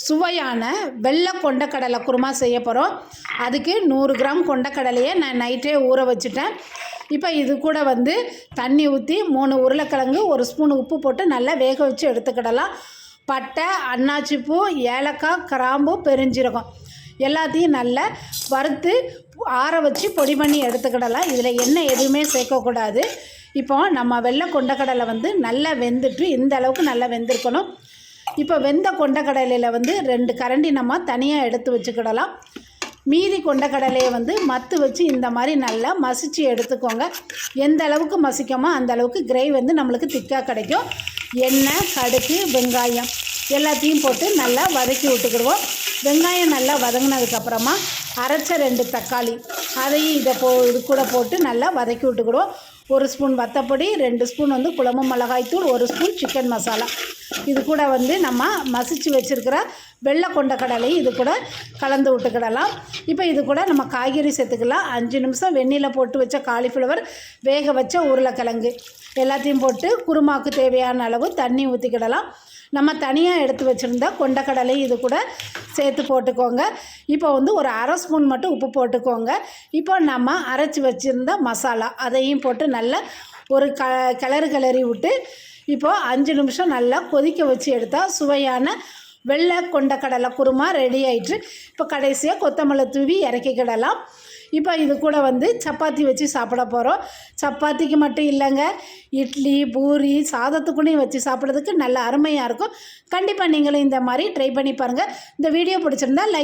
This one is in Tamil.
சுவையான வெள்ளை கொண்டக்கடலை குருமா செய்ய போகிறோம் அதுக்கு நூறு கிராம் கொண்டக்கடலையை நான் நைட்டே ஊற வச்சுட்டேன். இப்போ இது கூட வந்து தண்ணி ஊற்றி மூணு உருளைக்கிழங்கு ஒரு ஸ்பூன் உப்பு போட்டு நல்லா வேக வச்சு எடுத்துக்கிடலாம். பட்டை அன்னாச்சிப்பூ ஏலக்காய் கிராம்பு பெருஞ்சீரகம் எல்லாத்தையும் நல்லா வறுத்து ஆற வச்சு பொடி பண்ணி எடுத்துக்கிடலாம். இதில் எண்ணெய் எதுவுமே சேர்க்கக்கூடாது. இப்போ நம்ம வெள்ளை கொண்டக்கடலை வந்து நல்லா வெந்துட்டு இந்த அளவுக்கு நல்லா வெந்திருக்கணும். இப்போ வெந்த கொண்டக்கடலையில் வந்து ரெண்டு கரண்டி நம்ம தனியாக எடுத்து வச்சுக்கிடலாம். மீதி கொண்டக்கடலையை வந்து மத்து வச்சு இந்த மாதிரி நல்லா மசிச்சு எடுத்துக்கோங்க. எந்த அளவுக்கு மசிக்கமோ அந்த அளவுக்கு கிரேவி வந்து நம்மளுக்கு திக்காக கிடைக்கும். எண்ணெய் கடுகு வெங்காயம் எல்லாத்தையும் போட்டு நல்லா வதக்கி விட்டுக்கிடுவோம். வெங்காயம் நல்லா வதங்கினதுக்கப்புறமா அரைச்ச ரெண்டு தக்காளி அதையும் இதை போ இது கூட போட்டு நல்லா வதக்கி விட்டுக்கிடுவோம். ஒரு ஸ்பூன் வத்தப்பொடி ரெண்டு ஸ்பூன் வந்து குழம்பு மிளகாய்த்தூள் ஒரு ஸ்பூன் சிக்கன் மசாலா. இது கூட வந்து நம்ம மசிச்சு வச்சுருக்கிற வெள்ளை கொண்ட கடலையும் இது கூட கலந்து விட்டுக்கிடலாம். இப்போ இது கூட நம்ம காய்கறி சேர்த்துக்கலாம். அஞ்சு நிமிஷம் வெந்நியில் போட்டு வச்ச காலிஃப்ளவர் வேக வச்ச உருளைக்கிழங்கு எல்லாத்தையும் போட்டு குருமாவுக்கு தேவையான அளவு தண்ணி ஊற்றிக்கிடலாம் நம்ம தனியாக எடுத்து வச்சுருந்தா கொண்டக்கடலை இது கூட சேர்த்து போட்டுக்கோங்க. இப்போ வந்து ஒரு அரை ஸ்பூன் மட்டும் உப்பு போட்டுக்கோங்க. இப்போ நம்ம அரைச்சி வச்சுருந்த மசாலா அதையும் போட்டு நல்லா ஒரு க கிளறு கிளறி விட்டு இப்போது அஞ்சு நிமிஷம் நல்லா கொதிக்க வச்சு எடுத்தால் சுவையான வெள்ளை கொண்ட கடலை குருமா ரெடி ஆயிட்டு இப்போ கடைசியாக கொத்தமல்லி தூவி இறக்கிக்கிடலாம் இப்போ இது கூட வந்து சப்பாத்தி வச்சு சாப்பிட போகிறோம் சப்பாத்திக்கு மட்டும் இல்லைங்க. இட்லி பூரி சாதத்துக்குள்ளேயும் வச்சு சாப்பிட்றதுக்கு நல்ல அருமையாக இருக்கும். கண்டிப்பாக நீங்களும் இந்த மாதிரி ட்ரை பண்ணி பாருங்கள் இந்த வீடியோ பிடிச்சிருந்தா லைக்